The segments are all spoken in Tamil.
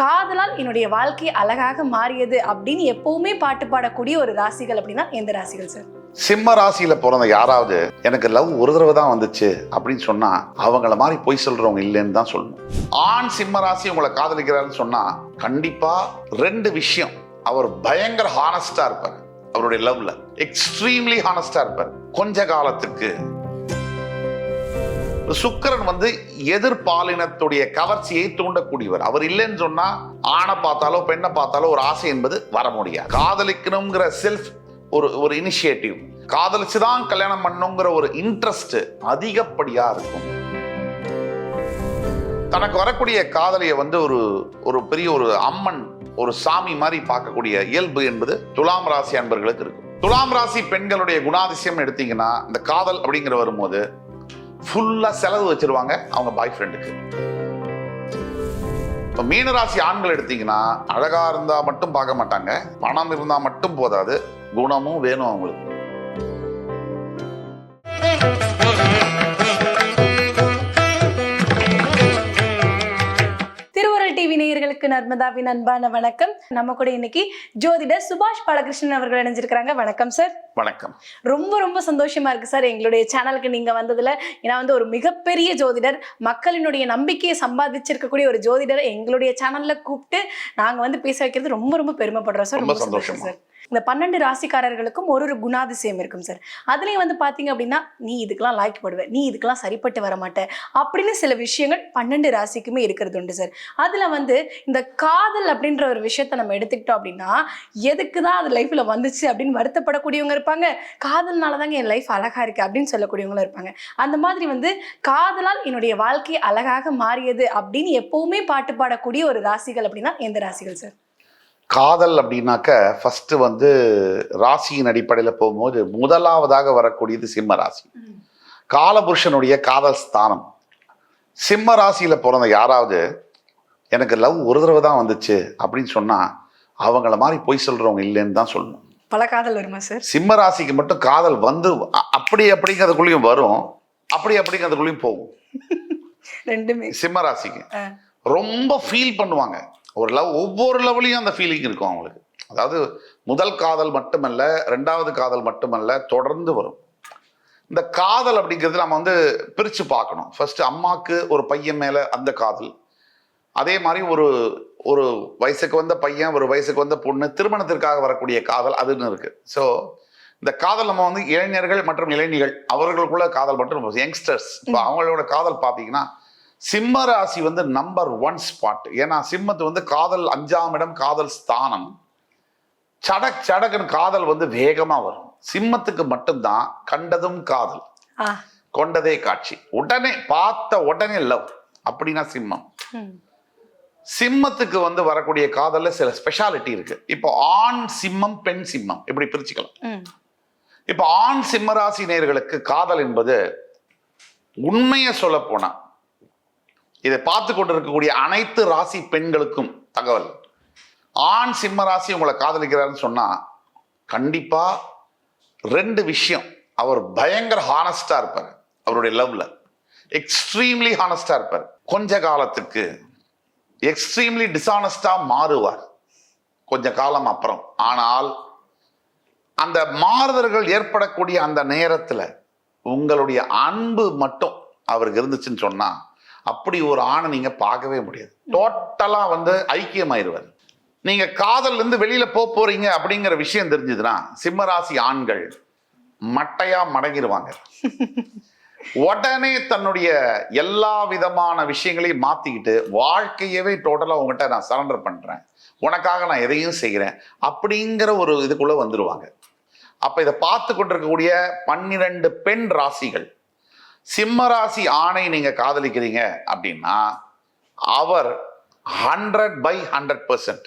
காதலால் என்னுடைய வாழ்க்கை அழகாக மாறியது அப்படின்னு எப்பவுமே பாட்டு பாடக்கூடிய ஒரு ராசிகள் அப்படின்னா எந்த ராசிகள் சார் சிம்ம ராசியில பிறந்த யாராவது எனக்கு லவ் ஒரு தடவை தான் வந்துச்சு அப்படின்னு சொன்னா அவங்கள மாதிரி பொய் சொல்றவங்க இல்லைன்னு தான் சொல்லணும். ஆண் சிம்ம ராசி உங்களை காதலிக்கிறாருன்னு சொன்னா கண்டிப்பா ரெண்டு விஷயம். அவர் பயங்கர ஹானஸ்டா இருப்பார். அவருடைய லவ்ல எக்ஸ்ட்ரீம்லி ஹானஸ்டா இருப்பார். கொஞ்ச காலத்துக்கு சுக்கிரன் வந்து எதிர்பாலினத்துடைய கவர்ச்சியை தூண்டக்கூடியவர். அவர் இல்லைன்னு சொன்னா ஆணை பார்த்தாலோ பெண்ணை பார்த்தாலோ ஒரு ஆசை என்பது வர முடியாது. காதலிக்கணுங்கிற செல்ஃப் ஒரு ஒரு இனிஷியேட்டிவ் காதலிச்சு தான் கல்யாணம் பண்ணுங்கிற ஒரு இன்ட்ரெஸ்ட் அதிகப்படியா இருக்கும். தனக்கு வரக்கூடிய காதலியை வந்து ஒரு ஒரு பெரிய ஒரு அம்மன் ஒரு சாமி மாதிரி பார்க்கக்கூடிய இயல்பு என்பது துலாம் ராசி அன்பர்களுக்கு இருக்கும். துலாம் ராசி பெண்களுடைய குணாதிசயம் எடுத்தீங்கன்னா இந்த காதல் அப்படிங்கிற வரும்போது ஃபுல்லாக செலவு வச்சிருவாங்க அவங்க பாய் ஃப்ரெண்டுக்கு இப்போ மீனராசி ஆண்கள் எடுத்தீங்கன்னா அழகாக இருந்தால் மட்டும் பார்க்க மாட்டாங்க. பணம் இருந்தால் மட்டும் போதாது. குணமும் வேணும் அவங்களுக்கு. நேயர்களுக்கு நர்மதாவின் அன்பான வணக்கம். நம்ம கூட இன்னைக்கு ஜோதிடர் சுபாஷ் பாலகிருஷ்ணன் அவர்கள் இணைஞ்சிருக்கிறாங்க. வணக்கம் சார் வணக்கம். ரொம்ப ரொம்ப சந்தோஷமா இருக்கு சார் எங்களுடைய சேனலுக்கு நீங்க வந்ததுல ஏன்னா வந்து ஒரு மிகப்பெரிய ஜோதிடர் மக்களினுடைய நம்பிக்கையை சம்பாதிச்சிருக்கக்கூடிய ஒரு ஜோதிடர் எங்களுடைய சேனல்ல கூப்பிட்டு நாங்க வந்து பேச வைக்கிறது ரொம்ப ரொம்ப பெருமைப்படுறோம் சார் ரொம்ப சந்தோஷமா. சார் இந்த பன்னெண்டு ராசிக்காரர்களுக்கும் ஒரு ஒரு குணாதிசயம் இருக்கும் சார் அதுலேயும் வந்து பார்த்தீங்க அப்படின்னா நீ இதுக்கெல்லாம் லாய்க்கப்படுவ நீ இதுக்கெல்லாம் சரிப்பட்டு வர மாட்ட அப்படின்னு சில விஷயங்கள் பன்னெண்டு ராசிக்குமே இருக்கிறது உண்டு சார் அதில் வந்து இந்த காதல் அப்படின்ற ஒரு விஷயத்த நம்ம எடுத்துக்கிட்டோம் அப்படின்னா எதுக்கு தான் அது லைஃப்பில் வந்துச்சு அப்படின்னு வருத்தப்படக்கூடியவங்க இருப்பாங்க. காதல்னால தாங்க என் லைஃப் அழகாக இருக்குது அப்படின்னு சொல்லக்கூடியவங்களும் இருப்பாங்க. அந்த மாதிரி வந்து காதலால் என்னுடைய வாழ்க்கை அழகாக மாறியது அப்படின்னு எப்பவுமே பாட்டு பாடக்கூடிய ஒரு ராசிகள் அப்படின்னா எந்த ராசிகள் சார் காதல் அப்படின்னாக்க ஃபர்ஸ்ட் வந்து ராசியின் அடிப்படையில் போகும்போது முதலாவதாக வரக்கூடியது சிம்ம ராசி. காலபுருஷனுடைய காதல் ஸ்தானம். சிம்ம ராசியில பிறந்த யாராவது எனக்கு லவ் ஒரு தடவை தான் வந்துச்சு அப்படின்னு சொன்னா அவங்கள மாதிரி பொய் சொல்றவங்க இல்லைன்னு தான் சொல்லணும். பல காதல் வருமா சார்? சிம்ம ராசிக்கு மட்டும் காதல் வந்து அப்படி அப்படிங்கிறதுக்குள்ளேயும் வரும். அப்படி அப்படிங்கிறதுக்குள்ளேயும் போகும். ரெண்டுமே. சிம்ம ராசிக்கு. ரொம்ப ஃபீல் பண்ணுவாங்க. ஒரு லவ் ஒவ்வொரு லெவலையும் அந்த ஃபீலிங் இருக்கும் அவங்களுக்கு. அதாவது முதல் காதல் மட்டுமல்ல ரெண்டாவது காதல் மட்டுமல்ல தொடர்ந்து வரும். இந்த காதல் அப்படிங்கிறது நம்ம வந்து பிரித்து பார்க்கணும். ஃபர்ஸ்ட் அம்மாக்கு ஒரு பையன் மேலே அந்த காதல். அதே மாதிரி ஒரு ஒரு வயசுக்கு வந்த பையன் ஒரு வயசுக்கு வந்த பொண்ணு திருமணத்திற்காக வரக்கூடிய காதல் அதுன்னு இருக்கு. ஸோ இந்த காதல் நம்ம வந்து இளைஞர்கள் மற்றும் இளைஞர்கள் அவர்களுக்குள்ள காதல் மட்டும் யங்ஸ்டர்ஸ் இப்போ அவங்களோட காதல் பார்த்தீங்கன்னா சிம்ம ராசி வந்து நம்பர் ஒன் ஸ்பாட் ஏன்னா சிம்மத்து வந்து காதல் அஞ்சாம் இடம் காதல் ஸ்தானம். சடக் சடக்குன்னு காதல் வந்து வேகமா வரும். சிம்மத்துக்கு மட்டும்தான் கண்டதும் காதல். கொண்டதே காட்சி. உடனே பார்த்த உடனே லவ் அப்படின்னா சிம்மம். சிம்மத்துக்கு வந்து வரக்கூடிய காதல்ல சில ஸ்பெஷாலிட்டி இருக்கு. இப்போ ஆண் சிம்மம் பெண் சிம்மம். இப்படி பிரிச்சுக்கலாம். இப்போ ஆண் சிம்மராசி நேயர்களுக்கு காதல் என்பது உண்மையை சொல்ல போனா இதை பார்த்து கொண்டிருக்கக்கூடிய அனைத்து ராசி பெண்களுக்கும் தகவல். ஆண் சிம்ம ராசி உங்களை காதலிக்கிறாருன்னு சொன்னா கண்டிப்பா ரெண்டு விஷயம். அவர் பயங்கர ஹானஸ்டா இருப்பார். அவருடைய லவ்ல எக்ஸ்ட்ரீம்லி ஹானஸ்டா இருப்பார். கொஞ்ச காலத்துக்கு எக்ஸ்ட்ரீம்லி டிஸ்ஆனஸ்டா மாறுவார். கொஞ்ச காலம் அப்புறம். ஆனால் அந்த மாறுதல்கள் ஏற்படக்கூடிய அந்த நேரத்தில் உங்களுடைய அன்பு மட்டும் அவருக்கு இருந்துச்சுன்னு சொன்னா அப்படி ஒரு ஆணை நீங்க பார்க்கவே முடியாது. டோட்டலா வந்து ஐக்கியமாயிருவார். நீங்க காதல்ல இருந்து வெளியில போக போறீங்க அப்படிங்கிற விஷயம் தெரிஞ்சதுன்னா சிம்மராசி ஆண்கள் மட்டையா மடங்கிடுவாங்க உடனே தன்னுடைய எல்லா விதமான விஷயங்களையும் மாத்திக்கிட்டு வாழ்க்கையவே டோட்டலா உங்ககிட்ட நான் சரண்டர் பண்றேன். உனக்காக நான் எதையும் செய்கிறேன் அப்படிங்கிற ஒரு இதுக்குள்ள வந்துருவாங்க. அப்ப இதை பார்த்து கொண்டிருக்கக்கூடிய பன்னிரண்டு பெண் ராசிகள் சிம்மராசி ஆணை நீங்க காதலிக்கிறீங்க அப்படின்னா அவர் ஹண்ட்ரட் பை ஹண்ட்ரட் பர்சன்ட்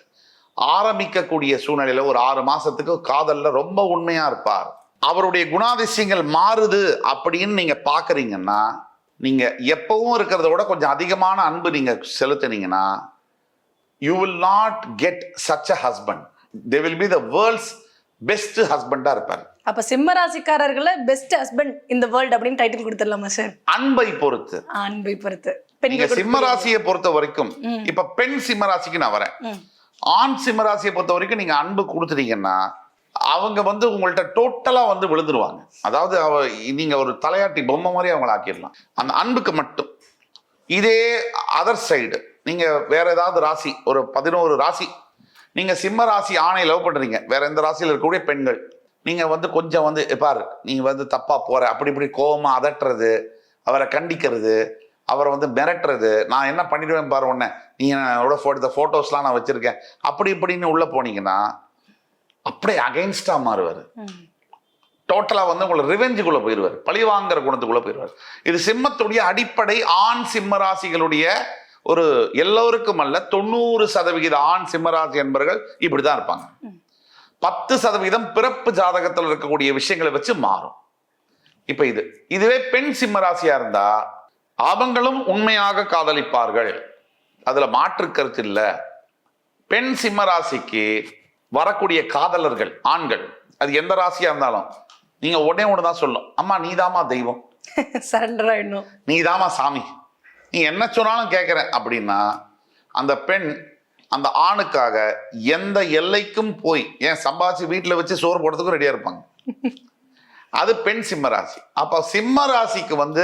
ஆரம்பிக்கக்கூடிய சூழ்நிலையில ஒரு ஆறு மாசத்துக்கு காதல்ல ரொம்ப உண்மையா இருப்பார். அவருடைய குணாதிசயங்கள் மாறுது அப்படின்னு நீங்க பாக்குறீங்கன்னா நீங்க எப்பவும் இருக்கிறத விட கொஞ்சம் அதிகமான அன்பு நீங்க செலுத்தினீங்கன்னா you will not get such a husband they will be the world's best ஹஸ்பண்டா இருப்பார். அப்ப சிம்ம ராசிக்காரர்களை பெஸ்ட் ஹஸ்பண்ட் இந்த வேர்ல்ட் அப்படின்னு டைட்டில் கொடுத்துடலாமா சார் அன்பை பொறுத்து. அன்பை பொறுத்து. நீங்க சிம்ம ராசியை பொறுத்த வரைக்கும். இப்ப பெண் சிம்ம ராசிக்கு நான் வரேன். ஆண் சிம்ம ராசியை பொறுத்த வரைக்கும் நீங்க அன்பு கொடுத்துட்டீங்கன்னா அவங்க வந்து உங்கள்ட்ட டோட்டலா வந்து விழுந்துருவாங்க. அதாவது அவ நீங்க ஒரு தலையாட்டி பொம்மை மாதிரி அவங்கள ஆக்கிடலாம். அந்த அன்புக்கு மட்டும். இதே அதர் சைடு நீங்க வேற ஏதாவது ராசி ஒரு பதினோரு ராசி நீங்க சிம்ம ராசி ஆணை லவ் பண்றீங்க. வேற எந்த ராசியில் இருக்கக்கூடிய பெண்கள் நீங்க வந்து கொஞ்சம் வந்து பாரு நீ வந்து தப்பா போற. அப்படி இப்படி கோவமா அதட்டுறது அவரை கண்டிக்கிறது அவரை வந்து மிரட்டுறது. நான் என்ன பண்ணிடுவேன் பாரு உன்னை. நீ என்னோட ஃபோட்டோ ஃபோட்டோஸ்லாம் நான் வச்சிருக்கேன். அப்படி இப்படின்னு உள்ள போனீங்கன்னா அப்படியே அகைன்ஸ்டா மாறுவார். ம். டோட்டலா வந்து உங்களை ரிவெஞ்சுக்குள்ள போயிடுவார் பழி வாங்குற குணத்துக்குள்ள போயிடுவார் இது சிம்மத்துடைய அடிப்படை ஆண் சிம்ம ராசிகளுடைய ஒரு எல்லோருக்கும் அல்ல தொண்ணூறு சதவிகித ஆண் சிம்மராசி என்பர்கள் இப்படிதான் இருப்பாங்க. பத்து சதவிகிதம் பிறப்பு ஜாதகத்தில் இருக்கக்கூடிய விஷயங்களை வச்சு மாறும். இப்ப இது. இதுவே பெண் சிம்மராசியா இருந்தா அவங்களும் உண்மையாக காதலிப்பார்கள். அதுல மாற்று கருத்து இல்ல. பெண் சிம்ம ராசிக்கு வரக்கூடிய காதலர்கள் ஆண்கள் அது எந்த ராசியா இருந்தாலும் நீங்க உடனே ஒன்று தான் சொல்லணும் அம்மா நீதாம்மா தெய்வம். சரண்டர் ஆயிடணும். நீதாம்மா சாமி. நீ என்ன சொன்னாலும் கேட்குறேன் அப்படின்னா அந்த பெண் அந்த ஆணுக்காக எந்த எல்லைக்கும் போய் ஏன் சம்பாதிச்சு வீட்டில் வச்சு சோறு போடுறதுக்கும் ரெடியாக இருப்பாங்க. அது பெண் சிம்ம ராசி. அப்போ சிம்ம ராசிக்கு வந்து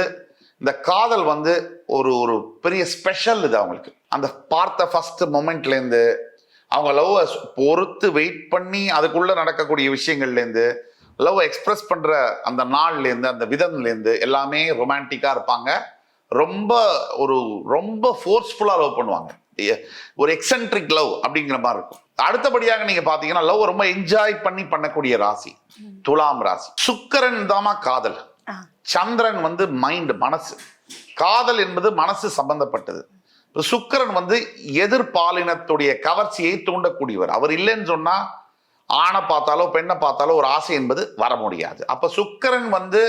இந்த காதல் வந்து ஒரு ஒரு பெரிய ஸ்பெஷல் இது அவங்களுக்கு. அந்த பார்த்த ஃபர்ஸ்ட் மொமெண்ட்லேருந்து அவங்க லவ் பொறுத்து வெயிட் பண்ணி அதுக்குள்ள நடக்கக்கூடிய விஷயங்கள்லேருந்து லவ் எக்ஸ்பிரஸ் பண்ணுற அந்த நாள்லேருந்து அந்த விதம்லேருந்து எல்லாமே ரொமான்டிக்காக இருப்பாங்க. ரொம்ப ஒரு ரொம்ப ஃபோர்ஸ்ஃபுல்லாக லவ் பண்ணுவாங்க. ஒரு எக்ஸென்ட்ரிக் லவ் அப்படிங்கிற மாதிரி இருக்கும். அடுத்தபடியாக நீங்க பாத்தீங்கன்னா லவ் ரொம்ப என்ஜாய் பண்ணி பண்ணக்கூடிய ராசி. துலாம் ராசி. சுக்கிரன் தாமா காதல். சந்திரன் வந்து மைண்ட் மனசு. காதல் என்பது மனசு சம்பந்தப்பட்டது. சுக்கிரன் வந்து எதிர்பாலினத்துடைய கவர்ச்சியை தூண்டக்கூடியவர். அவர் இல்லைன்னு சொன்னா ஆணை பார்த்தாலோ பெண்ணை பார்த்தாலோ ஒரு ஆசை என்பது வர முடியாது. அப்ப சுக்கிரன் வந்து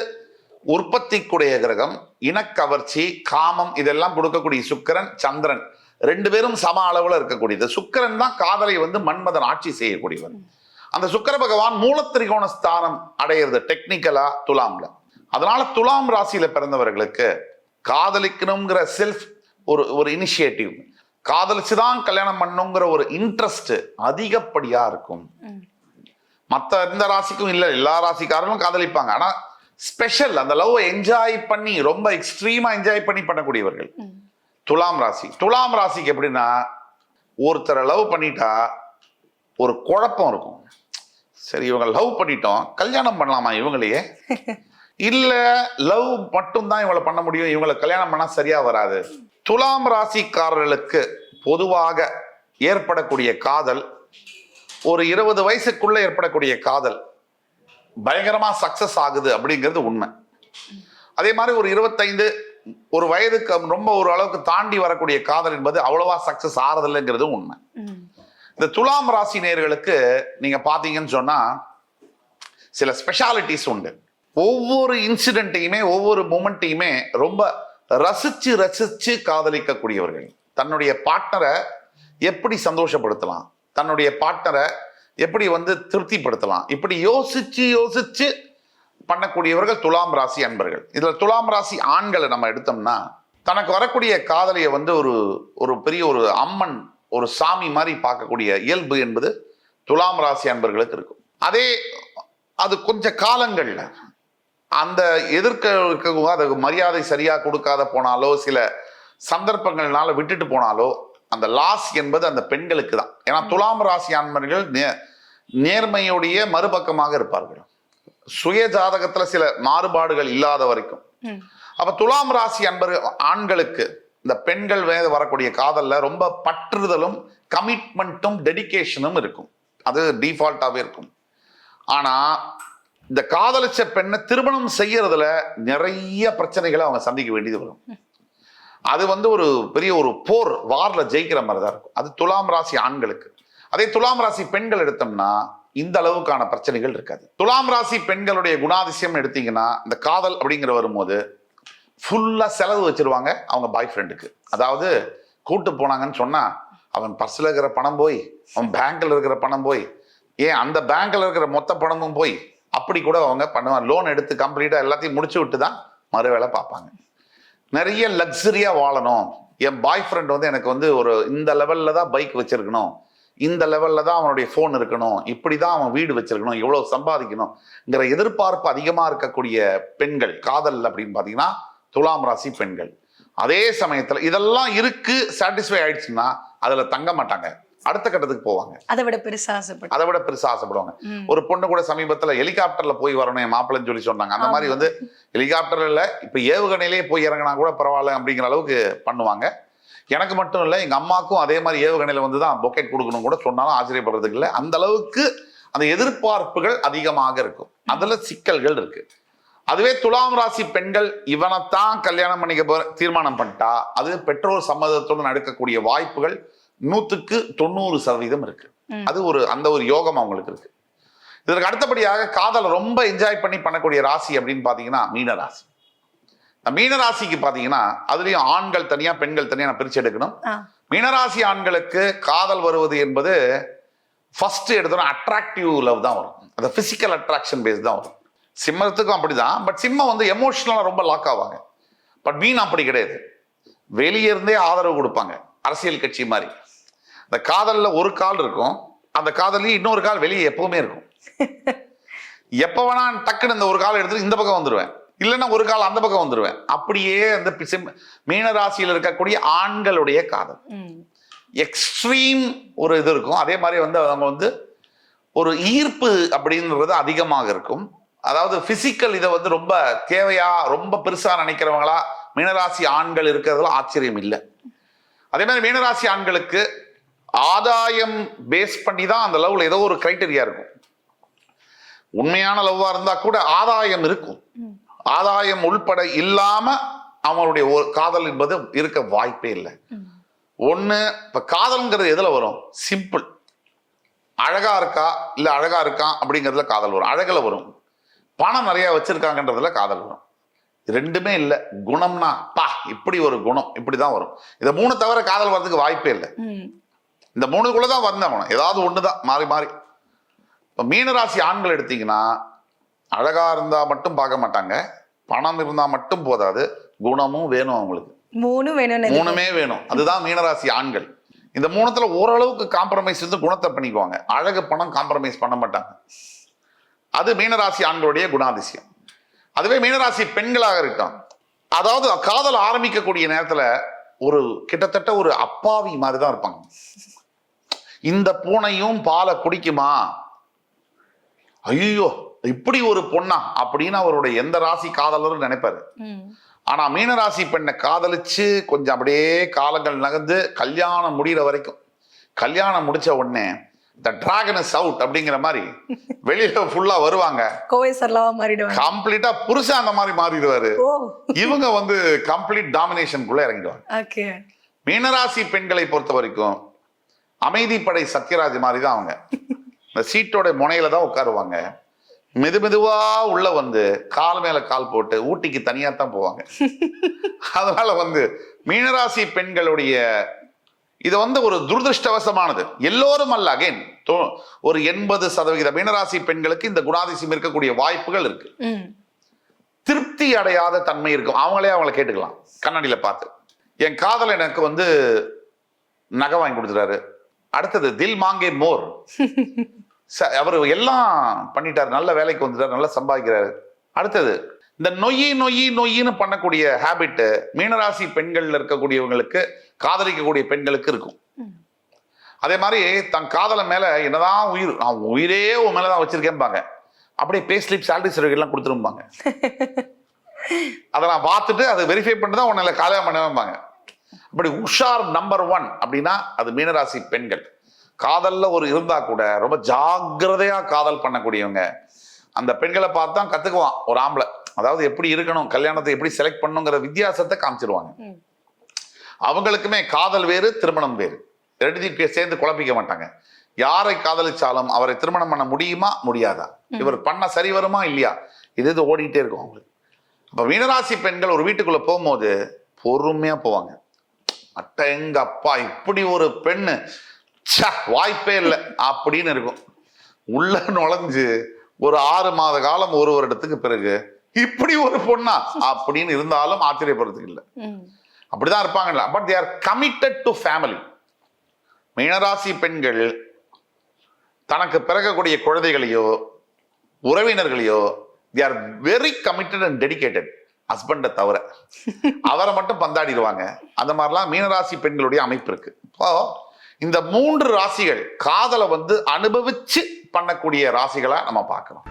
உற்பத்திக்குடைய கிரகம் இனக்கவர்ச்சி காமம் இதெல்லாம் கொடுக்கக்கூடிய சுக்கிரன் சந்திரன். ரெண்டு பேரும் சம அளவுல இருக்கக்கூடியது. சுக்கிரன் தான் காதலை வந்து மன்மதன் ஆட்சி செய்யக்கூடியவர். அந்த சுக்கிர பகவான் மூலத்திரிகோண ஸ்தானம் அடையிறது டெக்னிக்கலா துலாம்ல. அதனால துலாம் ராசியில பிறந்தவர்களுக்கு காதலிக்கணுங்கிற செல்ஃப் ஒரு ஒரு இனிஷியேட்டிவ் காதலிச்சுதான் கல்யாணம் பண்ணுங்கிற ஒரு இன்ட்ரெஸ்ட் அதிகப்படியா இருக்கும். மற்ற எந்த ராசிக்கும் இல்லை. எல்லா ராசிக்காரர்களும் காதலிப்பாங்க. ஆனா ஸ்பெஷல் அந்த லவ் என்ஜாய் பண்ணி ரொம்ப எக்ஸ்ட்ரீமா என்ஜாய் பண்ணி பண்ணக்கூடியவர்கள். துலாம் ராசி. துலாம் ராசிக்கு எப்படின்னா ஒருத்தரை லவ் பண்ணிட்டா ஒரு குழப்பம் இருக்கும். சரி இவங்க லவ் பண்ணிட்டோம் கல்யாணம் பண்ணலாமா இவங்களையே? இல்லை லவ் மட்டும்தான் இவங்களை பண்ண முடியும் இவங்களை கல்யாணம் பண்ணால் சரியாக வராது. துலாம் ராசிக்காரர்களுக்கு பொதுவாக ஏற்படக்கூடிய காதல் ஒரு இருபது வயசுக்குள்ளே ஏற்படக்கூடிய காதல் பயங்கரமாக சக்ஸஸ் ஆகுது அப்படிங்கிறது உண்மை. அதே மாதிரி ஒரு இருபத்தைந்து ஒரு வயதுக்கு ரொம்ப ஒரு அளவுக்கு தாண்டி வரக்கூடிய காதல் என்பது அவ்வளவா சக்சஸ் ஆறதில்லைங்கிறது உண்மை. இந்த துலாம் ராசி நேயர்களுக்கு நீங்க பாத்தீங்கன்னு சொன்னா சில ஸ்பெஷாலிட்டிஸ் உண்டு. ஒவ்வொரு இன்சிடென்ட்டையுமே ஒவ்வொரு மூமெண்ட்டையுமே ரொம்ப ரசிச்சு ரசிச்சு காதலிக்கக்கூடியவர்கள். தன்னுடைய பார்ட்னரை எப்படி சந்தோஷப்படுத்தலாம்? தன்னுடைய பார்ட்னரை எப்படி வந்து திருப்திப்படுத்தலாம்? இப்படி யோசிச்சு யோசிச்சு பண்ணக்கூடியவர்கள் துலாம் ராசி அன்பர்கள். இதில் துலாம் ராசி ஆண்களை நம்ம எடுத்தோம்னா தனக்கு வரக்கூடிய காதலியை வந்து ஒரு ஒரு பெரிய ஒரு அம்மன் ஒரு சாமி மாதிரி பார்க்கக்கூடிய இயல்பு என்பது துலாம் ராசி அன்பர்களுக்கு இருக்கும். அதே அது கொஞ்ச காலங்களில் அந்த எதிர்க்க அதுக்கு மரியாதை சரியாக கொடுக்காத போனாலோ சில சந்தர்ப்பங்கள்னால விட்டுட்டு போனாலோ அந்த லாஸ் என்பது அந்த பெண்களுக்கு தான். ஏன்னா துலாம் ராசி அன்பர்கள் நே- நேர்மையுடைய மறுபக்கமாக இருப்பார்கள். சுய ஜாதகத்துல சில மாறுபாடுகள் இல்லாத வரைக்கும். அப்ப துலாம் ராசி அன்பர்கள் ஆண்களுக்கு இந்த பெண்கள் மேல வரக்கூடிய காதல்ல ரொம்ப பற்றுதலும் கமிட்மெண்ட்டும் டெடிகேஷனும் இருக்கும். அது டிஃபால்ட்டாவே இருக்கும். ஆனா இந்த காதலிச்ச பெண்ணை திருமணம் செய்யறதுல நிறைய பிரச்சனைகளை அவங்க சந்திக்க வேண்டியது வரும். அது வந்து ஒரு பெரிய ஒரு போர் வார்ல ஜெயிக்கிற மாதிரி தான் இருக்கும். அது துலாம் ராசி ஆண்களுக்கு. அதே துலாம் ராசி பெண்கள் எடுத்தோம்னா இந்த அளவுக்கான பிரச்சனைகள் இருக்காது. துலாம் ராசி பெண்களுடைய குணாதிசயம் எடுத்தீங்கன்னா இந்த காதல் அப்படிங்கிற வரும்போது ஃபுல்லாக செலவு வச்சிருவாங்க அவங்க பாய் ஃப்ரெண்டுக்கு அதாவது கூட்டு போனாங்கன்னு சொன்னால் அவன் பர்ஸில் இருக்கிற பணம் போய் அவன் பேங்க்கில் இருக்கிற பணம் போய் ஏன் அந்த பேங்க்கில் இருக்கிற மொத்த பணமும் போய் அப்படி கூட அவங்க பண்ணுவாங்க. லோன் எடுத்து கம்ப்ளீட்டாக எல்லாத்தையும் முடிச்சு விட்டு தான் மறு வேலை பார்ப்பாங்க. நிறைய லக்ஸரியாக வாழணும். என் பாய் ஃப்ரெண்ட் வந்து எனக்கு வந்து ஒரு இந்த லெவலில் தான் பைக் வச்சுருக்கணும். இந்த லெவல்ல தான் அவனுடைய ஃபோன் இருக்கணும். இப்படி தான் அவன் வீடு வச்சிருக்கணும். இவ்வளவு சம்பாதிக்கணுங்கிற எதிர்பார்ப்பு அதிகமா இருக்கக்கூடிய பெண்கள் காதல் அப்படின்னு பார்த்தீங்கன்னா துலாம் ராசி பெண்கள். அதே சமயத்துல இதெல்லாம் இருக்கு சாட்டிஸ்ஃபை ஆயிடுச்சுன்னா அதுல தங்க மாட்டாங்க. அடுத்த கட்டத்துக்கு போவாங்க. அதை விட பெருசா ஆசைப்பட்டு அதை விட பெருசா ஆசைப்படுவாங்க. ஒரு பொண்ணு கூட சமீபத்துல ஹெலிகாப்டர்ல போய் வரணும் என் மாப்பிள்ளைன்னு சொல்லி சொன்னாங்க. அந்த மாதிரி வந்து ஹெலிகாப்டர்ல இப்ப ஏவுகணையிலே போய் இறங்கினா கூட பரவாயில்ல அப்படிங்கிற அளவுக்கு பண்ணுவாங்க. எனக்கு மட்டும் இல்லை எங்க அம்மாக்கும் அதே மாதிரி ஏவுகணையில வந்து தான் பொக்கெட் கொடுக்கணும் கூட சொன்னாலும் ஆச்சரியப்படுறதுக்கு இல்லை. அந்த அளவுக்கு அந்த எதிர்பார்ப்புகள் அதிகமாக இருக்கும். அதுல சிக்கல்கள் இருக்கு. அதுவே துலாம் ராசி பெண்கள் இவனைத்தான் கல்யாணம் பண்ணிக்க போற தீர்மானம் பண்ணிட்டா அது பெற்றோர் சம்மதத்தோடு நடக்கக்கூடிய வாய்ப்புகள் நூத்துக்கு தொண்ணூறு சதவீதம் இருக்கு. அது ஒரு அந்த ஒரு யோகம் அவங்களுக்கு இருக்கு. இதற்கு அடுத்தபடியாக காதலை ரொம்ப என்ஜாய் பண்ணி பண்ணக்கூடிய ராசி அப்படின்னு பாத்தீங்கன்னா மீன ராசி இந்த மீன ராசிக்கு பாத்தீங்கன்னா அதுலயும் ஆண்கள் தனியா பெண்கள் தனியா நான் பிரிச்சு எடுக்கணும். மீனராசி ஆண்களுக்கு காதல் வருவது என்பது ஃபர்ஸ்ட் எடுத்தோன்னா அட்ராக்டிவ் லவ் தான் வரும். அந்த பிசிக்கல் அட்ராக்ஷன் பேஸ் தான் வரும். சிம்மத்துக்கும் அப்படிதான். பட் சிம்மம் வந்து எமோஷனலாக ரொம்ப லாக் ஆவாங்க. பட் மீன் அப்படி கிடையாது. வெளியே இருந்தே ஆதரவு கொடுப்பாங்க. அரசியல் கட்சி மாதிரி. அந்த காதல்ல ஒரு கால் இருக்கும். அந்த காதலையும் இன்னொரு கால் வெளியே எப்பவுமே இருக்கும். எப்போ வேணா டக்குன்னு இந்த ஒரு கால் எடுத்துட்டு இந்த பக்கம் வந்துடுவேன் இல்லைன்னா ஒரு கால் அந்த பக்கம் வந்துடுவேன் அப்படியே அந்த மீன ராசியில் இருக்கக்கூடிய ஆண்களுடைய காதல். எக்ஸ்ட்ரீம் ஒரு இது இருக்கும். அதே மாதிரி வந்து அவங்க வந்து ஒரு ஈர்ப்பு அப்படின்றது அதிகமாக இருக்கும். அதாவது பிசிக்கல் இதை வந்து ரொம்ப தேவையா ரொம்ப பெருசா நினைக்கிறவங்களா மீனராசி ஆண்கள் இருக்கிறதுல ஆச்சரியம் இல்லை. அதே மாதிரி மீனராசி ஆண்களுக்கு ஆதாயம் பேஸ் பண்ணி தான் அந்த லவ்ல ஏதோ ஒரு கிரைட்டரியா இருக்கும். உண்மையான லவ்வா இருந்தா கூட ஆதாயம் இருக்கும். ஆதாயம் உள்பட இல்லாம அவங்களுடைய ஒரு காதல் என்பது இருக்க வாய்ப்பே இல்லை. ஒண்ணு இப்ப காதல்ங்கிறது எதுல வரும்? சிம்பிள் அழகா இருக்கா? இல்ல அழகா இருக்கான் அப்படிங்கிறதுல காதல் வரும். அழகுல வரும். பணம் நிறைய வச்சிருக்காங்கன்றதுல காதல் வரும். ரெண்டுமே இல்ல. குணம்னா பா இப்படி ஒரு குணம் இப்படிதான் வரும். இதை மூணு தவிர காதல் வர்றதுக்கு வாய்ப்பே இல்லை. இந்த மூணுக்குள்ள தான் வந்தவன் ஏதாவது ஒண்ணுதான். மாறி மாறி. இப்போ மீனராசி ஆண்கள் எடுத்தீங்கன்னா அழகா இருந்தா மட்டும் பார்க்க மாட்டாங்க. பணம் இருந்தா மட்டும் போதாது. குணமும் வேணும் அவங்களுக்கு. மூணு வேணும் மூணுமே வேணும். அதுதான் மீனராசி ஆண்கள். இந்த மூணுத்துல ஓரளவுக்கு காம்ப்ரமைஸ் வந்து குணத்தை பண்ணிக்குவாங்க. அழகு பணம் காம்ப்ரமைஸ் பண்ண மாட்டாங்க. அது மீனராசி ஆண்களுடைய குணாதிசயம். அதுவே மீனராசி பெண்களாக இருக்கட்டும். அதாவது காதல் ஆரம்பிக்கக்கூடிய நேரத்துல ஒரு கிட்டத்தட்ட ஒரு அப்பாவி மாதிரி தான் இருப்பாங்க. இந்த பூனையும் பாலை குடிக்குமா? ஐயோ இப்படி ஒரு பொண்ணா அப்படின்னு அவருடைய எந்த ராசி காதலரும் நினைப்பாரு. ஆனா மீனராசி பெண்ணை காதலிச்சு கொஞ்சம் அப்படியே காலங்கள் நகர்ந்து கல்யாணம் முடிகிற வரைக்கும் கல்யாணம் முடிச்ச உடனே த டிராகன் இஸ் அவுட் அப்படிங்கிற மாதிரி வெளியில ஃபுல்லா வருவாங்க. கோவை சரளாவா மாறிடுவாங்க. கம்ப்ளீட்டா புருஷன் அந்த மாதிரி மாறிடுவாரு. இவங்க வந்து கம்ப்ளீட் டாமினேஷனுக்குள்ள இறங்கிடுவாங்க. மீனராசி பெண்களை பொறுத்த வரைக்கும் அமைதிப்படை சத்யராஜ் மாதிரி தான் அவங்க. இந்த சீட்டோட முனையில தான் உட்காருவாங்க. மெது மெதுவா உள்ள வந்து கால் மேல கால் போட்டு ஊட்டிக்கு தனியா தான் போவாங்க. அதனால வந்து மீனராசி பெண்களுடைய இது வந்து ஒரு துரதிருஷ்டவசமானது. எல்லோரும் அல்ல அகைன் ஒரு எண்பது சதவிகித மீனராசி பெண்களுக்கு இந்த குணாதிசயம் இருக்கக்கூடிய வாய்ப்புகள் இருக்கு. திருப்தி அடையாத தன்மை இருக்கும். அவங்களே அவங்கள கேட்டுக்கலாம். கண்ணாடியில பார்த்து. என் காதல் எனக்கு வந்து நகை வாங்கி கொடுத்துட்டாரு. அடுத்தது தில் மாங்கே மோர். அவர் எல்லாம் பண்ணிட்டாரு நல்ல வேலைக்கு வந்துட்டாரு நல்லா சம்பாதிக்கிறாரு. அடுத்தது இந்த நொய்யி நொய்யி நொய்யின்னு பண்ணக்கூடிய ஹேபிட் மீனராசி பெண்கள்ல இருக்கக்கூடியவங்களுக்கு காதலிக்கக்கூடிய பெண்களுக்கு இருக்கும். அதே மாதிரி தன் காதலன் மேல என்னதான் உயிர் நான் உயிரே உன் மேலதான் வச்சிருக்கேன்பாங்க. அப்படியே பே ஸ்லிப் சேலரி சர்டிஃபிகேட் எல்லாம் கொடுத்துருப்பாங்க அதை நான் பார்த்துட்டு அதை வெரிஃபை பண்ணிட்டு தான் உன்னை கல்யாணம் பண்ணுவேன்பாங்க. அப்படி உஷார் நம்பர் ஒன் அப்படின்னா அது மீனராசி பெண்கள். காதல்ல ஒரு இருந்தா கூட ரொம்ப ஜாக்கிரதையா காதல் பண்ணக்கூடியவங்க அந்த பெண்களை பார்த்து தான் கத்துக்குவான் ஒரு ஆம்பளை. அதாவது எப்படி இருக்கணும் கல்யாணத்தை எப்படி செலக்ட் பண்ணுங்கிற வித்தியாசத்தை காமிச்சிருவாங்க. அவங்களுக்குமே காதல் வேறு திருமணம் வேறு. ரெண்டுத்தையும் சேர்ந்து குழப்பிக்க மாட்டாங்க. யாரை காதலிச்சாலும் அவரை திருமணம் பண்ண முடியுமா முடியாதா? இவர் பண்ண சரி வருமா இல்லையா? இது இது ஓடிட்டே இருக்கும் அவங்களுக்கு. அப்ப மீனராசி பெண்கள் ஒரு வீட்டுக்குள்ள போகும்போது பொறுமையா போவாங்க. அட்ட எங்க அப்பா இப்படி ஒரு பெண்ணு. ச்ச, வாய்ப்பே இல்லை. அப்படின்னு இருக்கும். உள்ள நுழைஞ்சு ஒரு ஆறு மாத காலம் ஒரு வருடத்துக்கு பிறகு இப்படி ஒரு பொண்ணா அப்படின்னு இருந்தாலும் ஆச்சரியப்படுறதுக்கு இல்லை. அப்படிதான் இருப்பாங்கல்ல. But they are committed to family மீனராசி பெண்கள் தனக்கு பிறக்கக்கூடிய குழந்தைகளையோ உறவினர்களையோ they are very committed and dedicated ஹஸ்பண்டை தவிர. அவரை மட்டும் பந்தாடிடுவாங்க. அந்த மாதிரிலாம் மீனராசி பெண்களுடைய அமைப்பு இருக்கு. இப்போ இந்த மூன்று ராசிகள் காதலை வந்து அனுபவிச்சு பண்ணக்கூடிய ராசிகளை நம்ம பார்க்கணும்